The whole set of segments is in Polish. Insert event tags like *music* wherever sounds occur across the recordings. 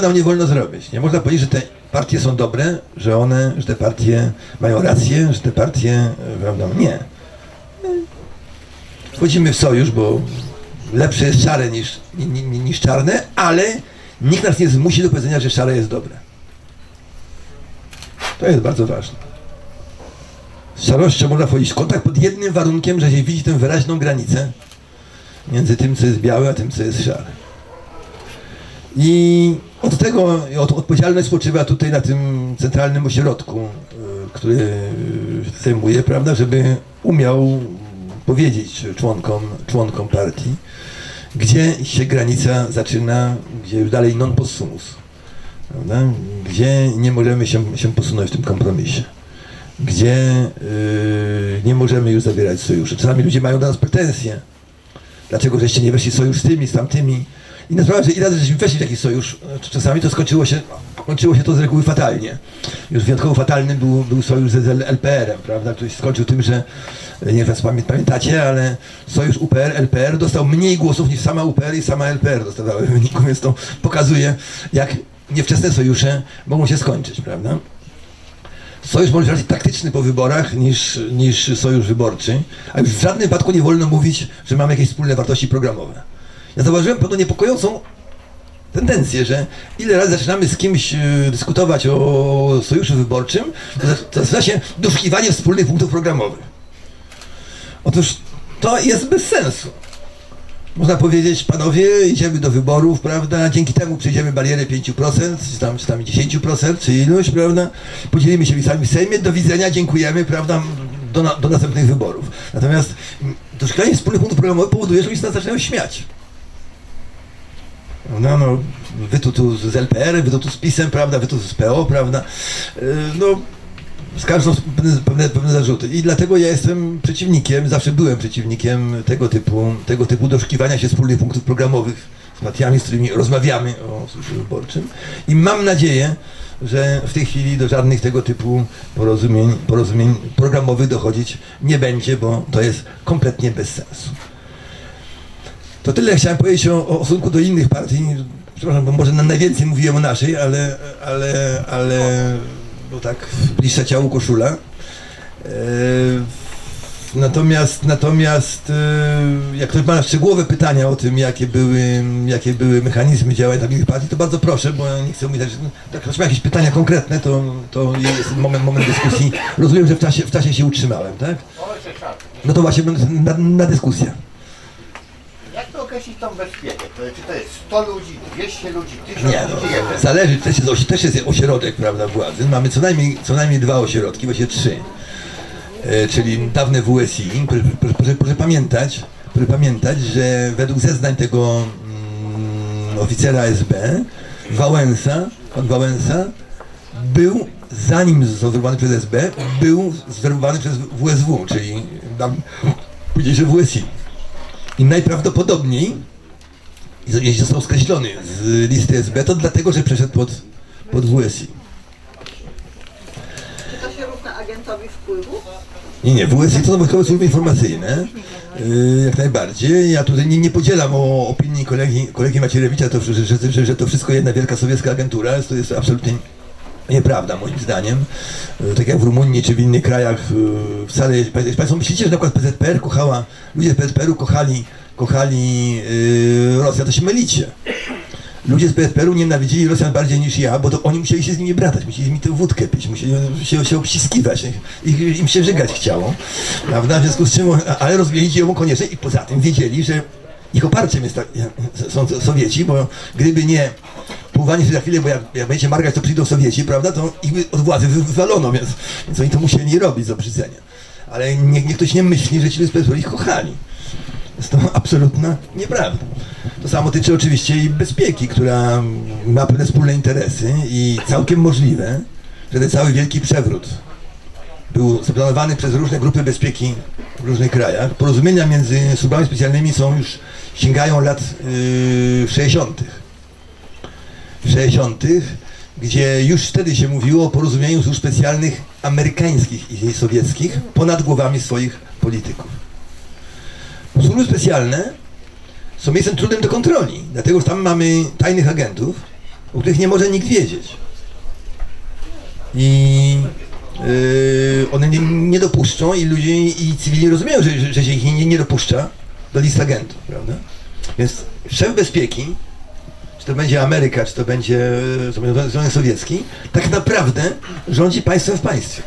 nam nie wolno zrobić. Nie można powiedzieć, że te partie są dobre, że one, że te partie mają rację, że te partie, e, prawda, nie. Wchodzimy w sojusz, bo lepsze jest szare niż, ni- ni- niż czarne, ale nikt nas nie zmusi do powiedzenia, że szare jest dobre. To jest bardzo ważne. Z szarością można wchodzić w kontakt pod jednym warunkiem, że się widzi tę wyraźną granicę między tym, co jest białe, a tym, co jest szare. I od tego od, odpowiedzialność spoczywa tutaj na tym centralnym ośrodku, y, który y, zajmuje, prawda, żeby umiał powiedzieć członkom, członkom partii, gdzie się granica zaczyna, gdzie już dalej non possumus, prawda? gdzie nie możemy się, się posunąć w tym kompromisie, gdzie y, nie możemy już zawierać sojuszy. Czasami ludzie mają do nas pretensje, dlaczego żeście nie weszli sojusz z tymi, z tamtymi. I na sprawę, że razy żeśmy weszli w taki sojusz, e, czasami to skończyło się, kończyło się to z reguły fatalnie. Już wyjątkowo fatalny był, był sojusz z LPR-em, prawda, się skończył tym, że, e, nie wiem, pamiętacie, ale sojusz UPR-LPR dostał mniej głosów niż sama UPR i sama LPR dostawały w wyniku, więc to pokazuje, jak niewczesne sojusze mogą się skończyć, prawda. Sojusz może być bardziej taktyczny po wyborach niż, niż sojusz wyborczy, a już w żadnym wypadku nie wolno mówić, że mamy jakieś wspólne wartości programowe. Ja zauważyłem pewną niepokojącą tendencję, że ile razy zaczynamy z kimś e, dyskutować o sojuszu wyborczym, to za- to zaczyna się doszukiwanie wspólnych punktów programowych. Otóż to jest bez sensu. Można powiedzieć, panowie, idziemy do wyborów, prawda? Dzięki temu przejdziemy barierę 5%, czy tam, czy tam 10%, czy iluś, prawda? Podzielimy się miejscami w Sejmie, do widzenia, dziękujemy, prawda? Do, na, do następnych wyborów. Natomiast mm, doszukiwanie wspólnych punktów programowych powoduje, że ludzie zaczynają śmiać. No, no, wy tu, tu z LPR, wy tu, tu z PiSem, prawda, wy tu z PO, prawda, Yy, no, skarżą pewne, pewne, pewne zarzuty. I dlatego ja jestem przeciwnikiem, zawsze byłem przeciwnikiem tego typu, tego typu doszukiwania się wspólnych punktów programowych z partiami, z którymi rozmawiamy o sojuszu wyborczym. I mam nadzieję, że w tej chwili do żadnych tego typu porozumień, porozumień programowych dochodzić nie będzie, bo to jest kompletnie bez sensu. To tyle chciałem powiedzieć o, o stosunku do innych partii. Przepraszam, bo może na najwięcej mówiłem o naszej, ale, ale, ale bo tak bliższa ciału koszula. E, natomiast, natomiast e, jak ktoś ma szczegółowe pytania o tym, jakie były, jakie były mechanizmy działania takich partii, to bardzo proszę, bo ja nie chcę mówić, że jak ktoś ma jakieś pytania konkretne, to, to jest moment, moment dyskusji. Rozumiem, że w czasie, w czasie się utrzymałem, tak? No to właśnie na, na dyskusję. Określić tą bezpiekę? To, czy to jest 100 ludzi, 200 ludzi, 1000 Nie, ludzi, no, jeden? zależy, też jest, też jest ośrodek prawda, władzy. Mamy co najmniej, co najmniej dwa ośrodki, właściwie trzy. E, czyli dawne WSI. Proszę, proszę, proszę, pamiętać, proszę pamiętać, że według zeznań tego mm, oficera SB, Wałęsa, pan Wałęsa, był, zanim został zwerbowany przez SB, był zwerbowany przez WSW, czyli tam późniejsze WSI. I najprawdopodobniej jeśli został skreślony z listy SB, to dlatego, że przeszedł pod, pod WSI. Czy to się równa agentowi wpływu? Nie, nie, WSI to są Wojskowe Służby Informacyjne, yy, jak najbardziej. Ja tutaj nie, nie podzielam o opinii kolegi, kolegi Macierewicza, to, że, że, że, że to wszystko jedna wielka sowiecka agentura, to jest absolutnie nieprawda moim zdaniem. Yy, Tak jak w Rumunii czy w innych krajach yy, wcale, Państwo myślicie, że na przykład PZPR kochała, ludzie z PZPR-u kochali, kochali yy, Rosję, to się mylicie. Ludzie z PSPR-u nienawidzili Rosjan bardziej niż ja, bo to oni musieli się z nimi bratać, musieli nimi tę wódkę pić, musieli się, się obściskiwać, ich, im się żygać chciało, prawda, w związku z czym, ale rozmienili ją koniecznie i poza tym wiedzieli, że ich oparciem jest tak, są Sowieci, bo gdyby nie się za chwilę, bo jak, jak będziecie margać, to przyjdą Sowieci, prawda, to ich od władzy wy- wywalono, więc, więc oni to musieli robić z obrzydzenia. Ale niech, ktoś nie myśli, że ci PSPR ich kochali. Jest to absolutna nieprawda. To samo tyczy oczywiście i bezpieki, która ma pewne wspólne interesy i całkiem możliwe, że ten cały wielki przewrót był zaplanowany przez różne grupy bezpieki w różnych krajach. Porozumienia między służbami specjalnymi są już, sięgają lat yy, 60. 60., gdzie już wtedy się mówiło o porozumieniu służb specjalnych amerykańskich i sowieckich ponad głowami swoich polityków. Służby specjalne są miejscem trudnym do kontroli, dlatego że tam mamy tajnych agentów, o których nie może nikt wiedzieć. I yy, one nie, nie dopuszczą i ludzie i cywili rozumieją, że, że, się ich nie, nie dopuszcza do list agentów, prawda? Więc szef bezpieki, czy to będzie Ameryka, czy to będzie e, to będzie Związek Sowiecki, tak naprawdę rządzi państwem w państwie.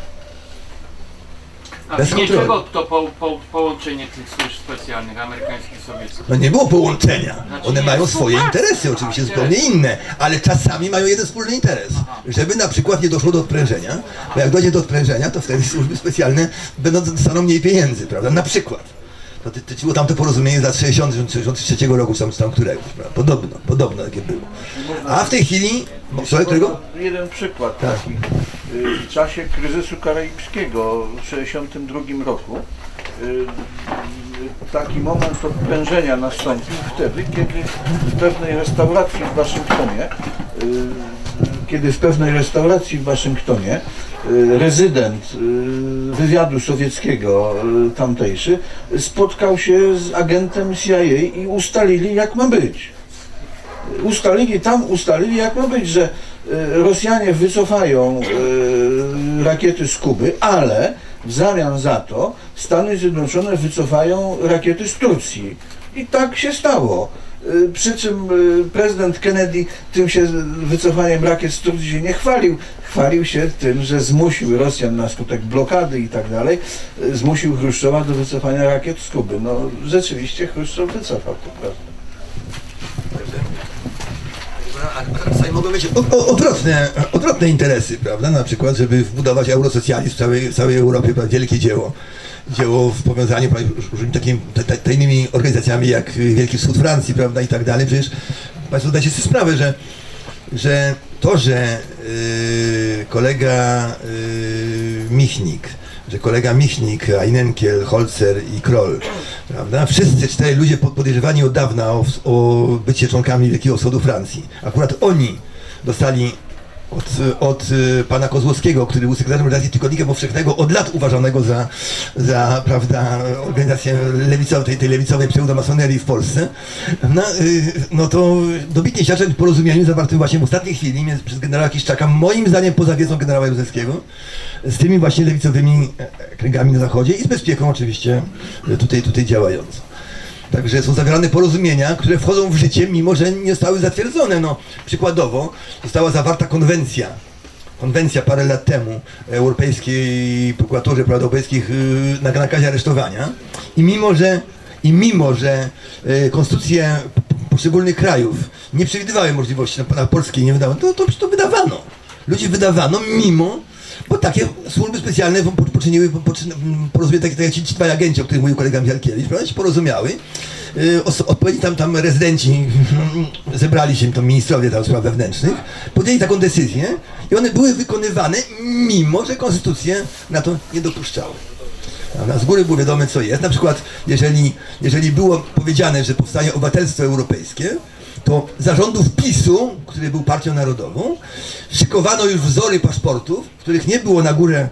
A Bez kontroli. to po, po, połączenie tych służb specjalnych, amerykańskich, sowieckich. No nie było połączenia. Znaczy One mają swoje interesy, oczywiście A, zupełnie inne, ale czasami mają jeden wspólny interes. Żeby na przykład nie doszło do odprężenia, bo jak dojdzie do odprężenia, to wtedy służby specjalne będą dostaną mniej pieniędzy, prawda? Na przykład. To ty- tyczyło tamto porozumienie z lat 60, 63 roku, czy tam, czy tam któregoś, prawda? Podobno, podobno takie było. A w tej chwili, słuchaj, którego? Jeden przykład Tak. taki. W czasie kryzysu karaibskiego w 1962 roku y, taki moment odprężenia nastąpił wtedy, kiedy w pewnej restauracji w Waszyngtonie, y, kiedy w pewnej restauracji w Waszyngtonie y, rezydent y, wywiadu sowieckiego y, tamtejszy spotkał się z agentem CIA i ustalili jak ma być ustalili tam, ustalili jak ma być, że Rosjanie wycofają rakiety z Kuby, ale w zamian za to Stany Zjednoczone wycofają rakiety z Turcji. I tak się stało. E, Przy czym e, prezydent Kennedy tym się wycofaniem rakiet z Turcji się nie chwalił. Chwalił się tym, że zmusił Rosjan na skutek blokady i tak dalej, e, zmusił Chruszczowa do wycofania rakiet z Kuby. No rzeczywiście Chruszczow wycofał, to prawda. A czasami mogą o- odwrotne, odwrotne interesy, prawda? Na przykład, żeby wbudować eurosocjalizm w całej, w całej Europie, prawda? wielkie dzieło. Dzieło w powiązaniu z różnymi takimi ta- ta- tajnymi organizacjami jak Wielki Wschód Francji, prawda, i tak dalej. Przecież Państwo zdajecie sobie sprawę, że, że to, że yy, kolega yy, Michnik, że kolega Michnik, Einenkiel, Holzer i Kroll, prawda? Wszyscy cztery ludzie po- podejrzewani od dawna o, o bycie członkami Wielkiego Wschodu Francji. Akurat oni dostali od, od y, pana Kozłowskiego, który był sekretarzem Organizacji Tygodnika Powszechnego, od lat uważanego za, za prawda, organizację lewicową, tej, tej lewicowej pseudomasonerii w Polsce, no, y, no to dobitnie świadczy o porozumieniu zawartym właśnie w ostatniej chwili przez generała Kiszczaka, moim zdaniem poza wiedzą generała Jaruzelskiego, z tymi właśnie lewicowymi kręgami na zachodzie i z bezpieką oczywiście tutaj, tutaj działającą. Także są zawierane porozumienia, które wchodzą w życie, mimo że nie zostały zatwierdzone. No, przykładowo została zawarta konwencja. Konwencja parę lat temu Europejskiej Prokuraturze Praw Europejskich yy, na nakazie aresztowania. I mimo, że, i mimo, że yy, konstytucje poszczególnych krajów nie przewidywały możliwości na, na polskiej nie wydawano, to, to, to wydawano. Ludzie wydawano mimo, bo takie służby specjalne po- poczyniły po- poczyn- porozumienie, tak, tak jak ci, ci dwaj agenci, o których mówił kolega Michałkiewicz, prawda, się porozumiały. Os- odpowiedni tam, tam rezydenci *laughs* zebrali się, tam ministrowie tam spraw wewnętrznych, podjęli taką decyzję i one były wykonywane, mimo że konstytucje na to nie dopuszczały. Z góry było wiadome, co jest. Na przykład, jeżeli, jeżeli było powiedziane, że powstanie obywatelstwo europejskie, to zarządów PiSu, który był partią narodową, szykowano już wzory paszportów, których nie było na górę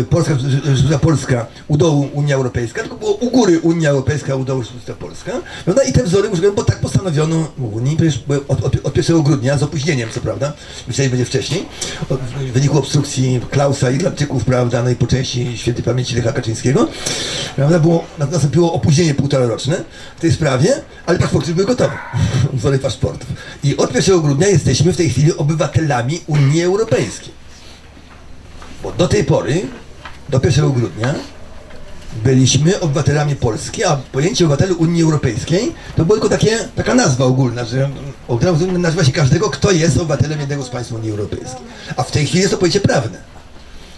y, Polska, Rzeczpospolita Polska u dołu Unia Europejska, tylko było u góry Unia Europejska, u dołu Rzeczpospolita Polska. Prawda? I te wzory bo tak postanowiono w Unii, przecież były od, od, od 1 grudnia, z opóźnieniem co prawda, że będzie wcześniej, od, w wyniku obstrukcji Klausa i Irlandczyków, prawda, no i po części świętej pamięci Lecha Kaczyńskiego, prawda, było, nastąpiło opóźnienie półtora roczne w tej sprawie, ale paszporty były gotowe, wzory *laughs* paszportów. I od 1 grudnia jesteśmy w tej chwili obywatelami Unii Europejskiej. Bo do tej pory, do 1 grudnia, byliśmy obywatelami Polski, a pojęcie obywateli Unii Europejskiej to była tylko takie, taka nazwa ogólna, że ogólna nazywa się każdego, kto jest obywatelem jednego z państw Unii Europejskiej. A w tej chwili jest to pojęcie prawne.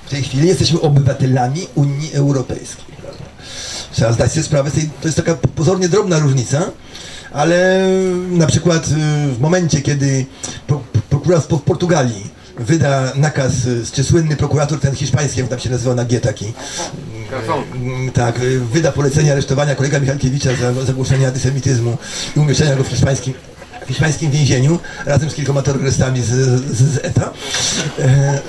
W tej chwili jesteśmy obywatelami Unii Europejskiej. Prawda? Trzeba zdać sobie sprawę, z tej, to jest taka pozornie drobna różnica, ale na przykład y, w momencie, kiedy pro, prokurator w Portugalii wyda nakaz, y, czy słynny prokurator ten hiszpański, jak tam się nazywał na G taki, Mm, tak, y, wyda polecenie aresztowania kolega Michalkiewicza za zagłoszenie antysemityzmu i umieszczenia go w hiszpańskim, w hiszpańskim więzieniu razem z kilkoma terrorystami z, z, z ETA, e,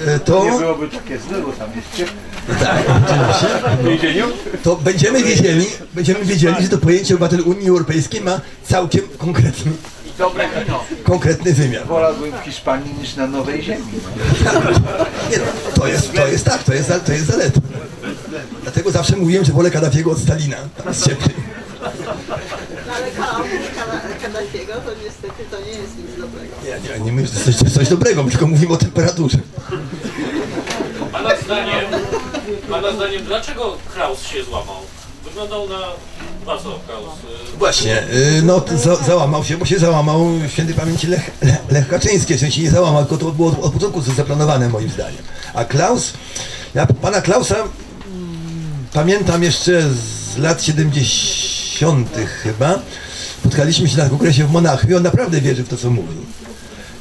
e, to... Nie byłoby takie złe, bo tam jest ciepło. Tak, oczywiście. W więzieniu? To będziemy wiedzieli, będziemy wiedzieli, że to pojęcie obywatel Unii Europejskiej ma całkiem konkretny Dobre wino. konkretny wymiar. Wolałbym w Hiszpanii niż na Nowej Ziemi. *laughs* Nie, no, to jest, to jest tak, to jest, to jest zaleta. Dlatego zawsze mówiłem, że wolę Kaddafiego od Stalina. Tam jest cieplej. Kaddafiego to niestety to nie jest nic dobrego. Nie, nie, nie mówię, że to jest coś, coś dobrego, tylko mówimy o temperaturze. Pana zdaniem, pana zdaniem, dlaczego Kraus się złamał? Wyglądał na... Co Kraus? Y, Właśnie, y, no to za, załamał się, bo się załamał świętej pamięci Lech, Lech, Kaczyński, w sensie nie załamał, tylko to było od, od początku zaplanowane moim zdaniem. A Klaus, ja pana Klausa pamiętam jeszcze z lat 70. chyba, spotkaliśmy się na kongresie w Monachium i on naprawdę wierzy w to, co mówi.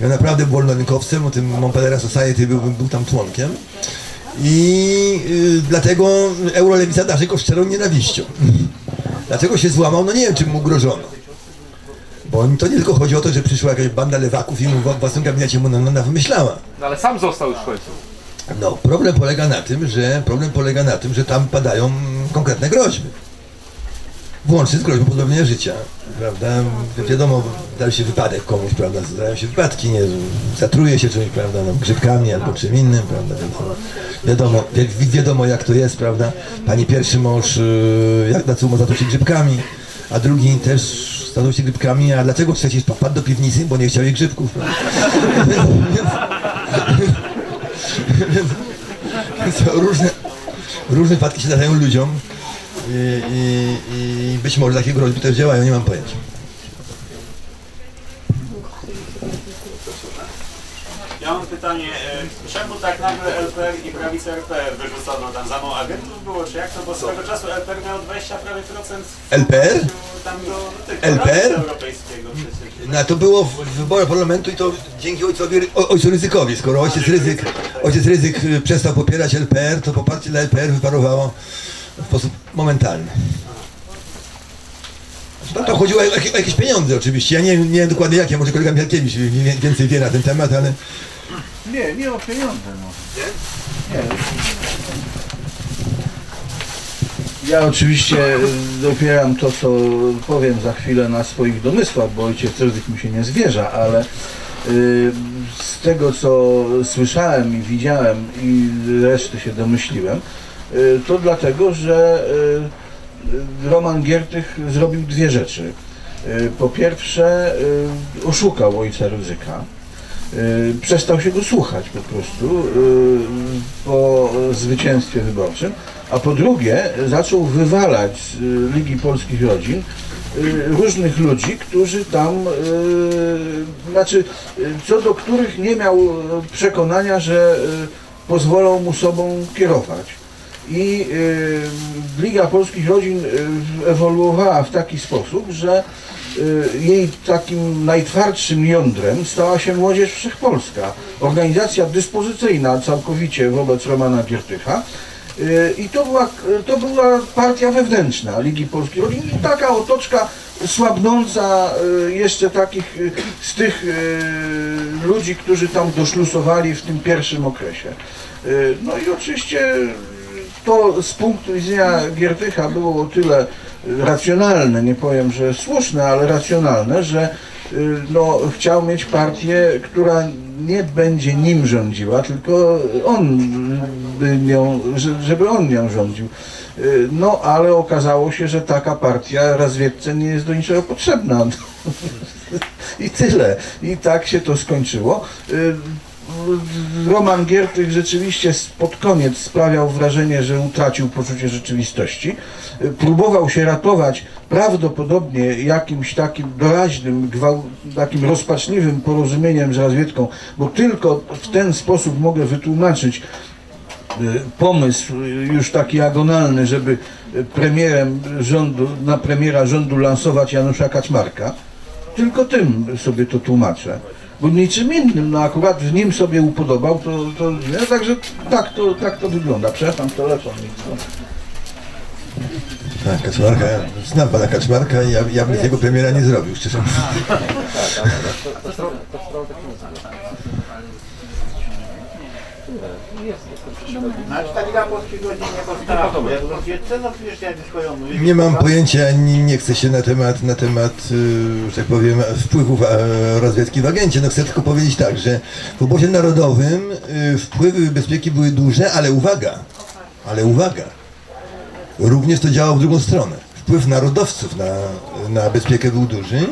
I on naprawdę był wolnorynkowcem, o tym Montpellier Society był, był tam członkiem. I y, dlatego eurolewica darzy go szczerą nienawiścią. Dlaczego się złamał? No nie wiem, czym mu grożono. Bo to nie tylko chodzi o to, że przyszła jakaś banda lewaków i mu w własnym gabinecie mu na wymyślała. No ale sam został już w końcu. No, problem polega na tym, że problem polega na tym, że tam padają konkretne groźby. Włącznie z groźbą pozbawienia życia, prawda? Wiadomo, zdarzy się wypadek komuś, prawda? Zdają się wypadki, nie zatruje się czymś, prawda? No, grzybkami albo czym innym, prawda? Wiadomo, wiadomo, wi- wiadomo jak to jest, prawda? Pani pierwszy mąż, yy, jak na co zatruł się grzybkami, a drugi też zatruł się grzybkami, a dlaczego trzeci wpadł do piwnicy? Bo nie chciał jej grzybków, prawda? *laughs* Różne, różne wypadki się zdarzają ludziom i, i, i być może takie groźby też działają, nie mam pojęcia. Ja mam pytanie, e, czemu tak nagle LPR i prawica RPR wyrzucono tam za mało agentów było, czy jak to, bo swego czasu LPR miał 20 prawie procent LPR? tam do tych LPR? Europejskiego przecież. No, to było w wyborach parlamentu i to dzięki ojcowi, ojcu Ryzykowi. Skoro ojciec Ryzyk, ojciec Ryzyk y, przestał popierać LPR, to poparcie dla LPR wyparowało w sposób momentalny. No to chodziło o, o jakieś pieniądze oczywiście. Ja nie, nie wiem dokładnie jakie, może kolega Mialkiewicz wie- więcej wie na ten temat, ale Nie, nie o pieniądze. No. Nie? Nie. Ja oczywiście y, opieram to, co powiem za chwilę na swoich domysłach, bo ojciec Ryzyk mi się nie zwierza, ale y, z tego, co słyszałem i widziałem i reszty się domyśliłem, to dlatego, że y, Roman Giertych zrobił dwie rzeczy. Y, Po pierwsze, y, oszukał ojca Ryzyka. Y, przestał się go słuchać po prostu y, po zwycięstwie wyborczym, a po drugie zaczął wywalać z y, Ligi Polskich Rodzin y, różnych ludzi, którzy tam, y, znaczy y, co do których nie miał y, przekonania, że y, pozwolą mu sobą kierować. I y, Liga Polskich Rodzin y, ewoluowała w taki sposób, że y, jej takim najtwardszym jądrem stała się Młodzież Wszechpolska. Organizacja dyspozycyjna całkowicie wobec Romana Giertycha. I to była, to była partia wewnętrzna Ligi Polskiej Rodzin i taka otoczka słabnąca jeszcze takich z tych ludzi, którzy tam doszlusowali w tym pierwszym okresie. No i oczywiście to z punktu widzenia Giertycha było o tyle racjonalne, nie powiem, że słuszne, ale racjonalne, że y, no, chciał mieć partię, która nie będzie nim rządziła, tylko on by nią, że- żeby on nią rządził. Y, No, ale okazało się, że taka partia Razwiedce nie jest do niczego potrzebna. *laughs* I tyle. I tak się to skończyło. Roman Giertych rzeczywiście pod koniec sprawiał wrażenie, że utracił poczucie rzeczywistości. Próbował się ratować prawdopodobnie jakimś takim doraźnym, takim rozpaczliwym porozumieniem z Razwiedką, bo tylko w ten sposób mogę wytłumaczyć y, pomysł już taki agonalny, żeby premierem rządu, na premiera rządu lansować Janusza Kaczmarka. Tylko tym sobie to tłumaczę. Bo niczym innym, no akurat w nim sobie upodobał, to, to nie, także tak to, tak to wygląda. Przepraszam, telefon mi tak, Kaczmarka, ja znam pana Kaczmarka i ja, ja bym z niego premiera nie zrobił, szczerze mówiąc. Znaczy ta Liga Polskiego nie powstała. Jak ludzie ceno przecież jak swoją Nie mam pojęcia, nie, nie chcę się na temat, na temat, y, że tak powiem, wpływów rozwiedki w agencie. No chcę tylko powiedzieć tak, że w obozie narodowym y, wpływy bezpieki były duże, ale uwaga, ale uwaga, również to działało w drugą stronę. Wpływ narodowców na, na bezpiekę był duży